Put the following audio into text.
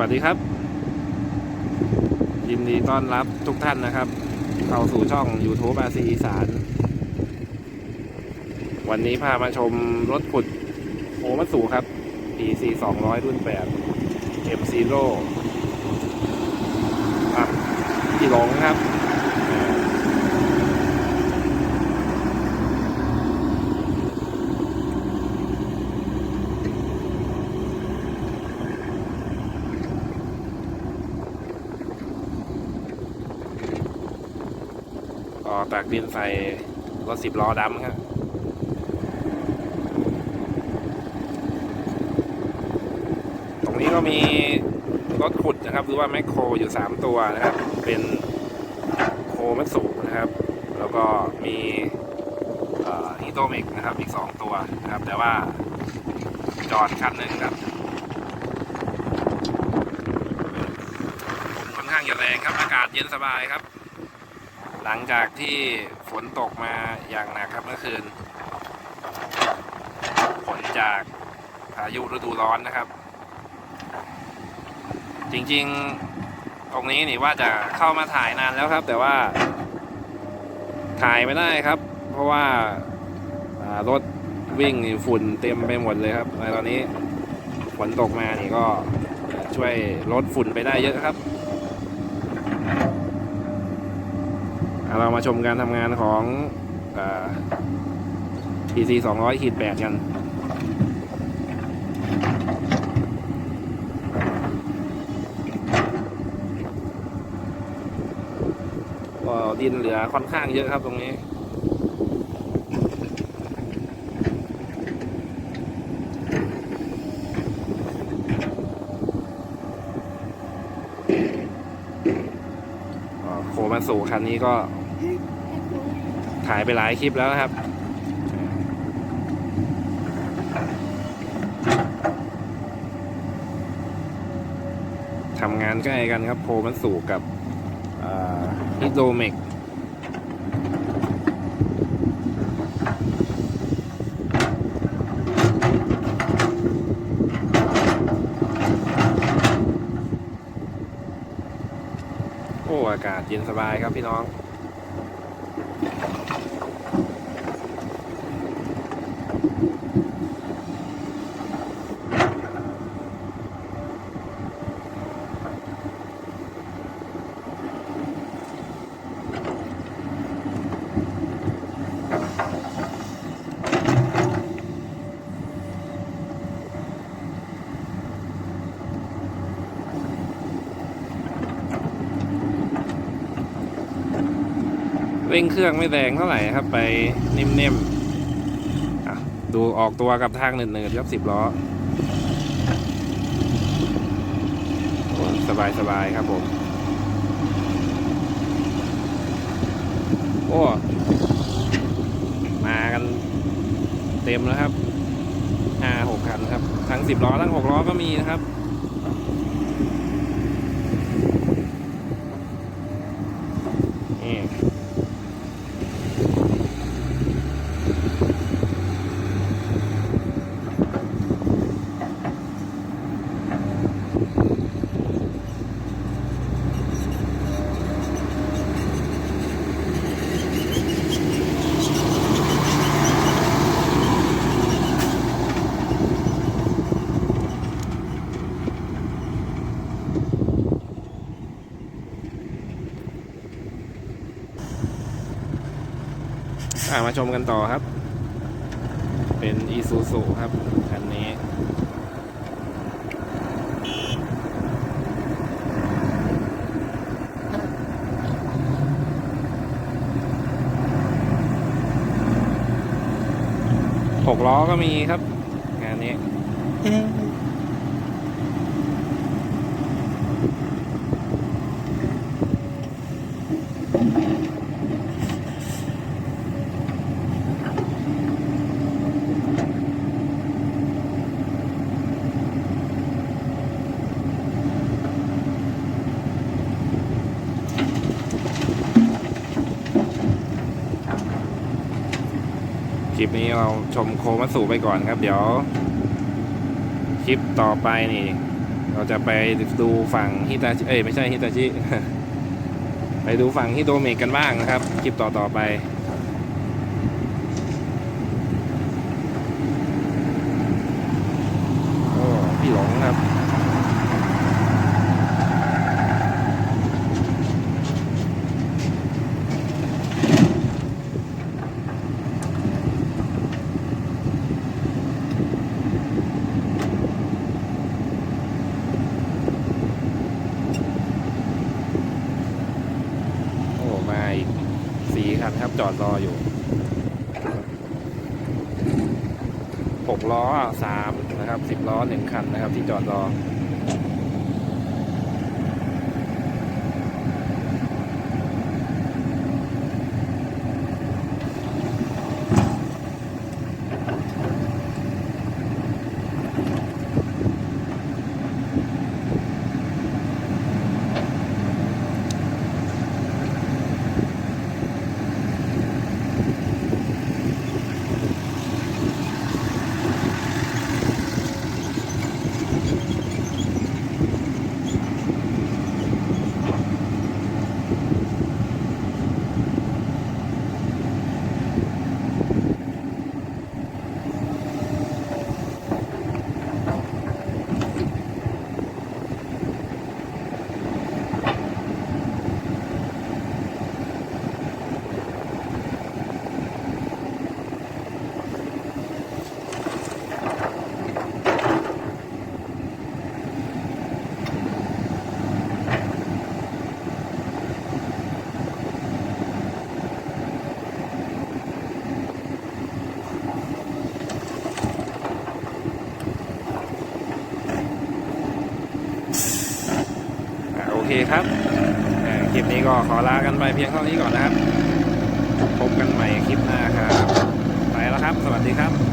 วัสดีครับ ยินดีต้อนรับทุกท่านนะครับ เข้าสู่ช่อง YouTube อาซีอีสานวันนี้พามาชมรถขุดโอมัสูครับ PC 200 รุ่น 8 M Zero อะที่หลงครับ ตักดินใส่รถสิบล้อดำครับตรงนี้ก็มีรถขุดนะครับ หรือว่าแมคโครอยู่สามตัวนะครับ เป็นโคแมัตสุนะครับ แล้วก็มีฮิโตเมกนะครับ อีกสองตัวนะครับ แต่ว่าจอดคันหนึ่งครับค่อนข้างจะแรงครับ อากาศเย็นสบายครับ หลังจากที่ฝนตกมาอย่างหนักครับเมื่อคืน ผลจากพายุฤดูร้อนนะครับ จริงๆตรงนี้นี่ว่าจะเข้ามาถ่ายนานแล้วครับ แต่ว่าถ่ายไม่ได้ครับ เพราะว่าารถวิ่งนี่ฝุ่นเต็มไปหมดเลยครับในตอนนี้ฝนตกมานี่ก็ช่วยลดฝุ่นไปได้เยอะครับ เรามาชมการทำงานของอ่า PC 200ขีด8กัน ก็ดินเหลือค่อนข้างเยอะครับตรงนี้โคมาสู่คันนี้ก็ ถ่ายไปหลายคลิปแล้วนะครับ ทำงานใกล้กันครับ โพมันสู่กับฮิโดเมกโอ้ อากาศเย็นสบายครับพี่น้อง เร่งเครื่องไม่แรงเท่าไหร่ครับ ไปนิ่มๆ ดูออกตัวกับทางหนืดๆครับสิบล้อสบายสบายๆครับผม โอ้ มากันเต็มแล้วครับห้าหกคันครับ ทั้งสิบล้อ ทั้งหกล้อก็มีนะครับนี่ มาชมกันต่อครับ เป็นอีซูซูครับคันนี้หกล้อก็มีครับ งานนี้ คลิปนี้เราชมโคมัสุไปก่อนครับ เดี๋ยว คลิปต่อไปนี่ เราจะไปดูฝั่งฮิตาชิเอ้ยไม่ใช่ฮิตาชิ ไปดูฝั่งฮิโตเมกกันบ้างนะครับ คลิปต่อๆไปโอ้พี่หลงครับ โอ้ มาอีกสี่คันครับ จอดรออยู่หกล้อสามนะครับสิบล้อหนึ่งคันนะครับที่จอดรอ เคครับคลิปนี้ก็ขอลากันไปเพียงเท่านี้ก่อนนะครับ พบกันใหม่คลิปหน้าครับ ไปแล้วครับ สวัสดีครับ